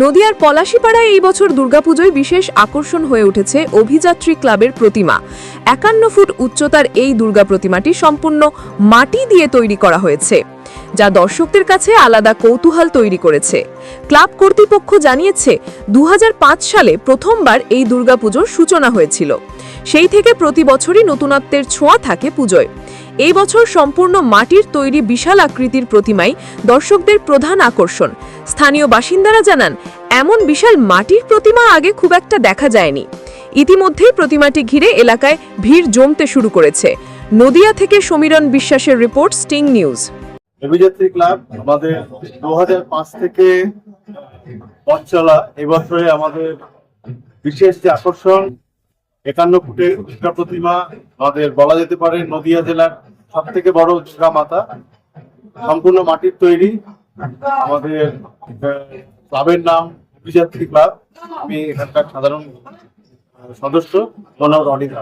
নদিয়ার পলাশিপাড়ায় এই বছর দুর্গাপুজোয় বিশেষ আকর্ষণ হয়ে উঠেছে অভিযাত্রী ক্লাবের প্রতিমা। একান্ন ফুট উচ্চতার এই দুর্গা প্রতিমাটি সম্পূর্ণ মাটি দিয়ে তৈরি করা হয়েছে, যা দর্শকদের কাছে আলাদা কৌতূহল তৈরি করেছে। ক্লাব কর্তৃপক্ষ জানিয়েছে দু হাজার পাঁচ সালে প্রথমবার এই দুর্গাপুজোর সূচনা হয়েছিল। সেই থেকে প্রতি বছরই নতুনত্বের ছোঁয়া থাকে পুজোয়। এই বছর সম্পূর্ণ মাটির তৈরি বিশাল আকৃতির প্রতিমাই দর্শকদের প্রধান আকর্ষণ। স্থানীয় বাসিন্দারা জানান, এমন বিশাল মাটির প্রতিমা আগে খুব একটা দেখা যায়নি। ইতিমধ্যেই প্রতিমাটি ঘিরে এলাকায় ভিড় জমতে শুরু করেছে। নদিয়া থেকে সমীরণ বিশ্বাসের রিপোর্ট, স্টিং নিউজ। ক্লাব, আমাদের দু থেকে পথ চলা এবছরে আমাদের বিশেষ যে আকর্ষণ একান্ন ফুটের দুর্গা প্রতিমা আমাদের বলা যেতে পারে নদিয়া জেলার সব থেকে বড় দুর্গা মাতা। সম্পূর্ণ মাটির তৈরি। আমাদের ক্লাবের নাম অভিযাত্রী ক্লাব। আমি এখানকার সাধারণ সদস্য। মনোহর অনিতা